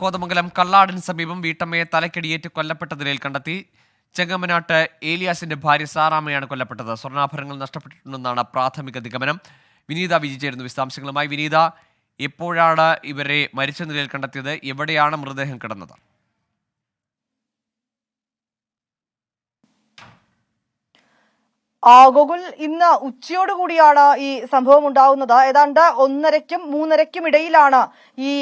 കോതമംഗലം കള്ളാടിന് സമീപം വീട്ടമ്മയെ തലക്കടിയേറ്റ് കൊല്ലപ്പെട്ട നിലയിൽ കണ്ടെത്തി. ചെങ്ങമ്മനാട്ട് ഏലിയാസിന്റെ ഭാര്യ സാറാമ്മയാണ് കൊല്ലപ്പെട്ടത്. സ്വർണാഭരണങ്ങൾ നഷ്ടപ്പെട്ടിട്ടുണ്ടെന്നാണ് പ്രാഥമിക നിഗമനം. വിനീത വിജി ചേരുന്നു വിശദാംശങ്ങളുമായി. വിനീത എപ്പോഴാണ് ഇവരെ മരിച്ച നിലയിൽ കണ്ടെത്തിയത്? എവിടെയാണ് മൃതദേഹം കിടന്നത്? ഗോകുൽ ഇന്ന് ഉച്ചയോട് കൂടിയാണ് ഈ സംഭവം ഉണ്ടാവുന്നത്. ഏതാണ്ട് ഒന്നരയ്ക്കും മൂന്നരയ്ക്കും ഇടയിലാണ് ഈ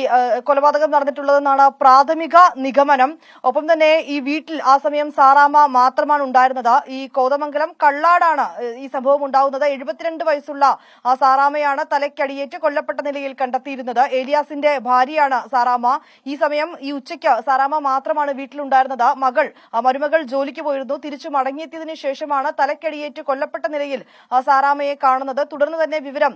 കൊലപാതകം നടന്നിട്ടുള്ളതെന്നാണ് പ്രാഥമിക നിഗമനം. ഒപ്പം തന്നെ ഈ വീട്ടിൽ ആ സമയം സാറാമ്മ മാത്രമാണ് ഉണ്ടായിരുന്നത്. ഈ കോതമംഗലം കള്ളാടാണ് ഈ സംഭവം ഉണ്ടാവുന്നത്. എഴുപത്തിരണ്ട് വയസ്സുള്ള ആ സാറാമ്മയാണ് തലയ്ക്കടിയേറ്റ് കൊല്ലപ്പെട്ട നിലയിൽ കണ്ടെത്തിയിരുന്നത്. ഏലിയാസിന്റെ ഭാര്യയാണ് സാറാമ്മ. ഈ സമയം ഈ ഉച്ചയ്ക്ക് സാറാമ്മ മാത്രമാണ് വീട്ടിലുണ്ടായിരുന്നത്. മകൾ മരുമകൾ ജോലിക്ക് പോയിരുന്നു. തിരിച്ചു മടങ്ങിയെത്തിയതിനു ശേഷമാണ് തലക്കടിയേറ്റ് കൊല്ലപ്പെട്ട നിലയിൽ സാറാമയെ കാണുന്നത്. തുടർന്ന് തന്നെ വിവരം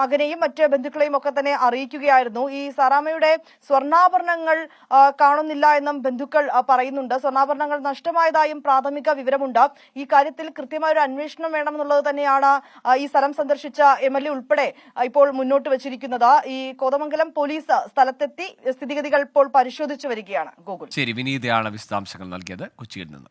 മകനെയും മറ്റ് ബന്ധുക്കളെയും ഒക്കെ തന്നെ അറിയിക്കുകയായിരുന്നു. ഈ സാറാമയുടെ സ്വർണാഭരണങ്ങൾ കാണുന്നില്ല എന്നും ബന്ധുക്കൾ പറയുന്നുണ്ട്. സ്വർണാഭരണങ്ങൾ നഷ്ടമായതായും പ്രാഥമിക വിവരമുണ്ട്. ഈ കാര്യത്തിൽ കൃത്യമായ ഒരു അന്വേഷണം വേണമെന്നുള്ളത് തന്നെയാണ് ഈ സ്ഥലം സന്ദർശിച്ച എം എൽ എ ഉൾപ്പെടെ ഇപ്പോൾ മുന്നോട്ട് വച്ചിരിക്കുന്നത്. ഈ കോതമംഗലം പോലീസ് സ്ഥലത്തെത്തി സ്ഥിതിഗതികൾ ഇപ്പോൾ പരിശോധിച്ചു വരികയാണ് ഗോകുൽ ശരി വിനീതയാണ് വിശദാംശങ്ങൾ നൽകിയത് കൊച്ചിയിൽ നിന്ന്.